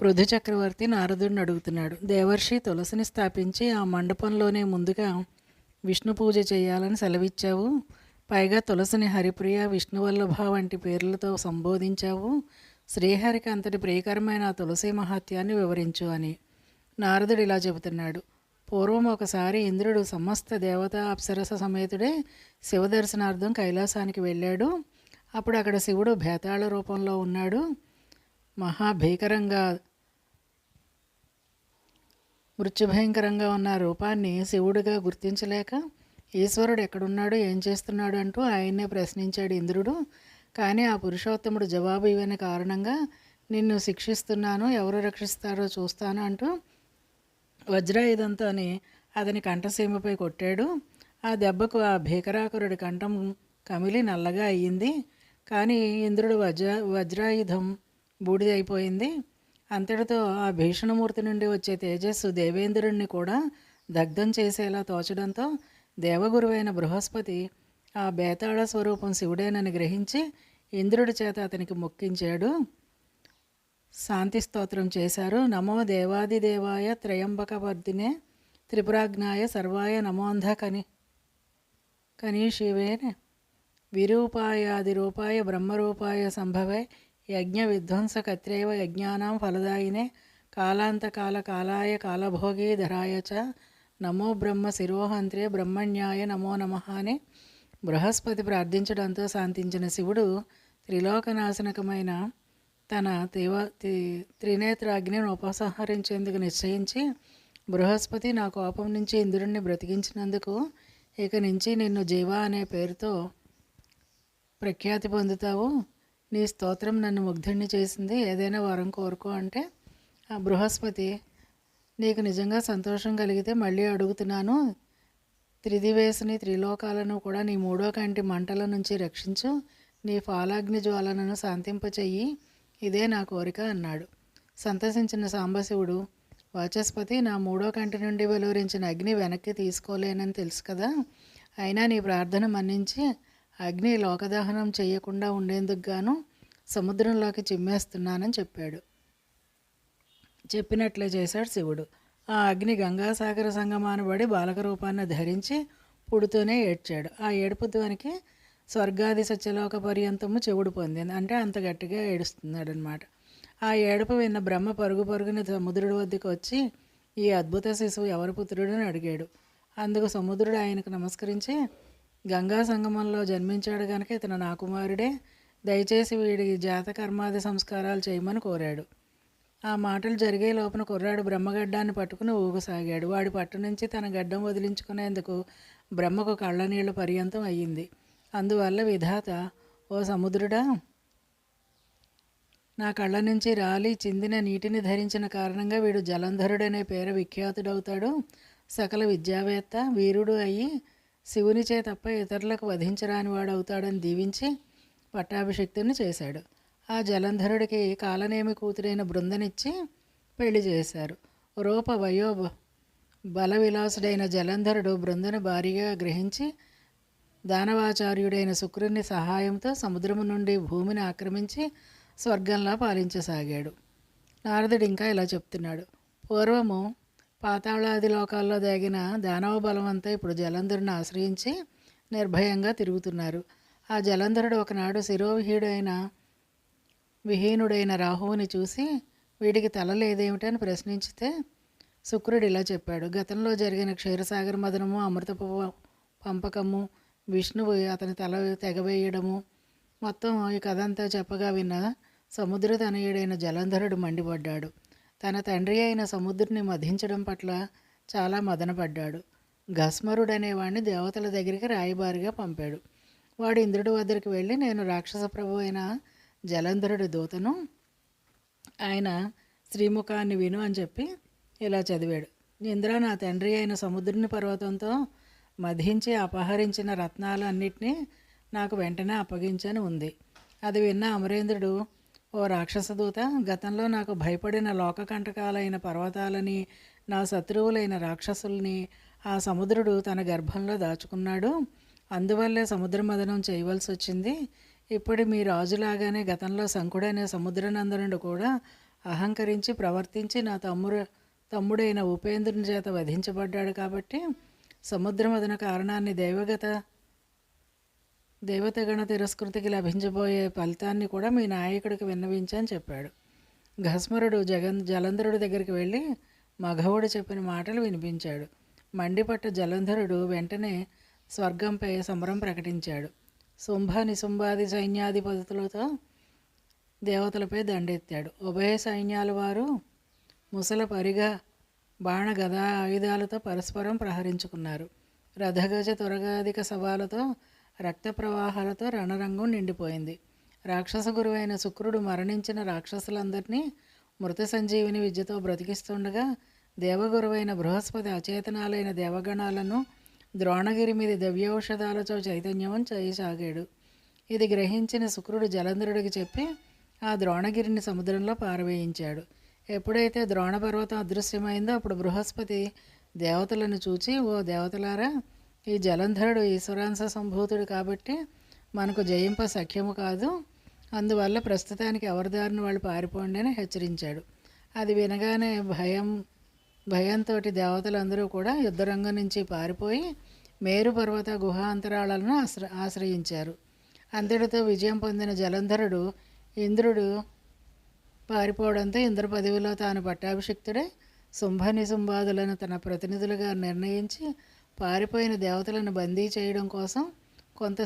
పృథు చక్రవర్తి నారదుడిని అడుగుతున్నాడు. దేవర్షి తులసిని స్థాపించి ఆ మండపంలోనే ముందుగా విష్ణు పూజ చేయాలని సెలవిచ్చావు. పైగా తులసిని హరిప్రియ విష్ణువల్లభ వంటి పేర్లతో సంబోధించావు. శ్రీహరికి అంతటి ప్రియకరమైన ఆ తులసి మహత్యాన్ని వివరించు అని నారదుడు ఇలా చెబుతున్నాడు. పూర్వం ఒకసారి ఇంద్రుడు సమస్త దేవతా అప్సరస సమేతుడే శివదర్శనార్థం కైలాసానికి వెళ్ళాడు. అప్పుడు అక్కడ శివుడు భేతాళ రూపంలో ఉన్నాడు. మహాభీకరంగా మృత్యుభయంకరంగా ఉన్న రూపాన్ని శివుడిగా గుర్తించలేక ఈశ్వరుడు ఎక్కడున్నాడు ఏం చేస్తున్నాడు అంటూ ఆయన్నే ప్రశ్నించాడు ఇంద్రుడు. కానీ ఆ పురుషోత్తముడు జవాబు ఇవ్వని కారణంగా నిన్ను శిక్షిస్తున్నాను ఎవరు రక్షిస్తారో చూస్తాను అంటూ వజ్రాయుధంతోని అతని కంఠసీమపై కొట్టాడు. ఆ దెబ్బకు ఆ భీకరాకురుడి కంఠం కమిలి నల్లగా అయ్యింది. కానీ ఇంద్రుడు వజ్ర వజ్రాయుధం బూడిదైపోయింది. అంతటితో ఆ భీషణమూర్తి నుండి వచ్చే తేజస్సు దేవేంద్రుడిని కూడా దగ్ధం చేసేలా తోచడంతో దేవగురువైన బృహస్పతి ఆ బేతాళ స్వరూపం శివుడేనని గ్రహించి ఇంద్రుడి చేత అతనికి మొక్కించాడు. శాంతి స్తోత్రం చేశారు. నమో దేవాదిదేవాయ త్రయంబకవర్ధినే త్రిపురాజ్ఞాయ సర్వాయ నమోంధ కని కనీషివేనే విరూపాయాది రూపాయ బ్రహ్మరూపాయ సంభవే యజ్ఞ విధ్వంసకత్రేవ యజ్ఞానాం ఫలదాయినే కాలాంతకాల కాలాయ కాలభోగే ధరాయ చ నమో బ్రహ్మ శిరోహంత్రే బ్రహ్మణ్యాయ నమో నమ అని బృహస్పతి ప్రార్థించడంతో శాంతించిన శివుడు త్రిలోకనాశనకమైన తన త్రివ త్రినేత్రాగ్నిని ఉపసంహరించేందుకు నిశ్చయించి బృహస్పతి నా కోపం నుంచి ఇంద్రుణ్ణి బ్రతికించినందుకు ఇక నుంచి నిన్ను జీవ అనే పేరుతో ప్రఖ్యాతి పొందుతావు. నీ స్తోత్రం నన్ను ముగ్ధుడిని చేసింది. ఏదైనా వరం కోరుకో అంటే ఆ బృహస్పతి నీకు నిజంగా సంతోషం కలిగితే మళ్ళీ అడుగుతున్నాను. త్రిదివేశని త్రిలోకాలను కూడా నీ మూడో కంటి మంటల నుంచి రక్షించు. నీ ఫాలాగ్ని జ్వాలనను శాంతింపచెయ్యి ఇదే నా కోరిక అన్నాడు. సంతసించిన సాంబశివుడు వాచస్పతి నా మూడో కంటి నుండి వెలువరించిన అగ్ని వెనక్కి తీసుకోలేనని తెలుసు కదా. అయినా నీ ప్రార్థన మన్నించి అగ్ని లోకదహనం చేయకుండా ఉండేందుకు గాను సముద్రంలోకి చిమ్మేస్తున్నానని చెప్పాడు. చెప్పినట్లే చేశాడు శివుడు. ఆ అగ్ని గంగాసాగర సంగమానబడి బాలక రూపాన్ని ధరించి పుడుతూనే ఏడ్చాడు. ఆ ఏడుపు ధ్వనికి స్వర్గాది సత్యలోక పర్యంతము చెవుడు పొందింది. అంటే అంత గట్టిగా ఏడుస్తున్నాడు అనమాట ఆ ఏడుపు విన్న బ్రహ్మ పరుగు పరుగుని సముద్రుడి వద్దకు వచ్చి ఈ అద్భుత శిశువు ఎవరి పుత్రుడని అడిగాడు. అందుకు సముద్రుడు ఆయనకు నమస్కరించి గంగా సంగమంలో జన్మించాడు కనుక ఇతను నా కుమారుడే. దయచేసి వీడికి జాతకర్మాది సంస్కారాలు చేయమని కోరాడు. ఆ మాటలు జరిగే లోపల కుర్రాడు బ్రహ్మగడ్డాన్ని పట్టుకుని ఊగసాగాడు. వాడి పట్టు నుంచి తన గడ్డం వదిలించుకునేందుకు బ్రహ్మకు కళ్ళనీళ్ళ పర్యంతం అయ్యింది. అందువల్ల విధాత ఓ సముద్రుడా! నా కళ్ళ నుంచి రాలి చిందిన నీటిని ధరించిన కారణంగా వీడు జలంధరుడనే పేర విఖ్యాతుడవుతాడు. సకల విద్యావేత్త వీరుడు అయ్యి శివునిచే తప్ప ఇతరులకు వధించరాని వాడవుతాడని దీవించి పట్టాభిషిక్తుని చేశాడు. ఆ జలంధరుడికి కాలనేమి కూతురైన బృందనిచ్చి పెళ్ళి చేశారు. రూప వయో బల విలాసుడైన జలంధరుడు బృందను భారీగా గ్రహించి దానవాచార్యుడైన శుక్రుని సహాయంతో సముద్రము నుండి భూమిని ఆక్రమించి స్వర్గంలా పాలించసాగాడు. నారదుడు ఇంకా ఇలా చెప్తున్నాడు. పూర్వము పాతాళాది లోకాల్లో దాగిన దానవ బలమంతా ఇప్పుడు జలంధరుని ఆశ్రయించి నిర్భయంగా తిరుగుతున్నారు. ఆ జలంధరుడు ఒకనాడు శిరోవిహీడైన విహీనుడైన రాహువుని చూసి వీడికి తల లేదేమిటని ప్రశ్నించితే శుక్రుడు ఇలా చెప్పాడు. గతంలో జరిగిన క్షీరసాగర మదనము అమృతపు పంపకము విష్ణువు అతని తల తెగవేయడము మొత్తం ఈ కథ అంతా చెప్పగా విన్న సముద్ర తనయుడైన జలంధరుడు మండిపడ్డాడు. తన తండ్రి అయిన సముద్రుని మధించడం పట్ల చాలా మదనపడ్డాడు. గస్మరుడు అనేవాడిని దేవతల దగ్గరికి రాయబారిగా పంపాడు. వాడు ఇంద్రుడి వద్దకు వెళ్ళి నేను రాక్షస ప్రభు అయిన జలంధరుడి దూతను ఆయన శ్రీముఖాన్ని విను అని చెప్పి ఇలా చదివాడు. ఇంద్ర నా తండ్రి అయిన సముద్రుని పర్వతంతో మధించి అపహరించిన రత్నాలు అన్నిటినీ నాకు వెంటనే అప్పగించని ఉంది. అది విన్న అమరేంద్రుడు ఓ రాక్షసదూత గతంలో నాకు భయపడిన లోకకంటకాలైన పర్వతాలని నా శత్రువులైన రాక్షసుల్ని ఆ సముద్రుడు తన గర్భంలో దాచుకున్నాడు. అందువల్లే సముద్ర మదనం చేయవలసి వచ్చింది. ఇప్పుడు మీ రాజులాగానే గతంలో శంకుడైన సముద్రనందనుడు కూడా అహంకరించి ప్రవర్తించి నా తమ్ముడు తమ్ముడైన ఉపేంద్రుని చేత వధించబడ్డాడు కాబట్టి సముద్రమదన కారణాన్ని దైవగత దేవతగణ తిరస్కృతికి లభించబోయే ఫలితాన్ని కూడా మీ నాయకుడికి విన్నవించని చెప్పాడు. ఘస్మరుడు జగన్ జలంధరుడి దగ్గరికి వెళ్ళి మగవుడు చెప్పిన మాటలు వినిపించాడు. మండిపట్ట జలంధరుడు వెంటనే స్వర్గంపై సమరం ప్రకటించాడు. శుంభ నిశుంభాది సైన్యాధిపతులతో దేవతలపై దండెత్తాడు. ఉభయ సైన్యాల వారు ముసల పరిగా బాణ గదా ఆయుధాలతో పరస్పరం ప్రహరించుకున్నారు. రథగజ త్వరగాధిక సవాలతో రక్త ప్రవాహాలతో రణరంగం నిండిపోయింది. రాక్షస గురువైన శుక్రుడు మరణించిన రాక్షసులందరినీ మృత సంజీవిని విద్యతో బ్రతికిస్తుండగా దేవగురువైన బృహస్పతి అచేతనాలైన దేవగణాలను ద్రోణగిరి మీద దివ్యౌషధాలతో చైతన్యవం చేయసాగాడు. ఇది గ్రహించిన శుక్రుడు జలంధరుడికి చెప్పి ఆ ద్రోణగిరిని సముద్రంలో పారవేయించాడు. ఎప్పుడైతే ద్రోణ పర్వతం అదృశ్యమైందో అప్పుడు బృహస్పతి దేవతలను చూచి ఓ దేవతలారా ఈ జలంధరుడు ఈశ్వరాంశ సంభూతుడు కాబట్టి మనకు జయింప సఖ్యము కాదు. అందువల్ల ప్రస్తుతానికి ఎవరిదారిని వాళ్ళు పారిపోండి అని హెచ్చరించాడు. అది వినగానే భయం భయంతో దేవతలందరూ కూడా యుద్ధరంగం నుంచి పారిపోయి మేరు పర్వత గుహాంతరాలను ఆశ్ర ఆశ్రయించారు. అంతటితో విజయం పొందిన జలంధరుడు ఇంద్రుడు పారిపోవడంతో ఇంద్ర పదవిలో తాను పట్టాభిషిక్తుడై శుంభ నిశుంభాదులను తన ప్రతినిధులుగా నిర్ణయించి పారిపోయిన దేవతలను బందీ చేయడం కోసం కొంత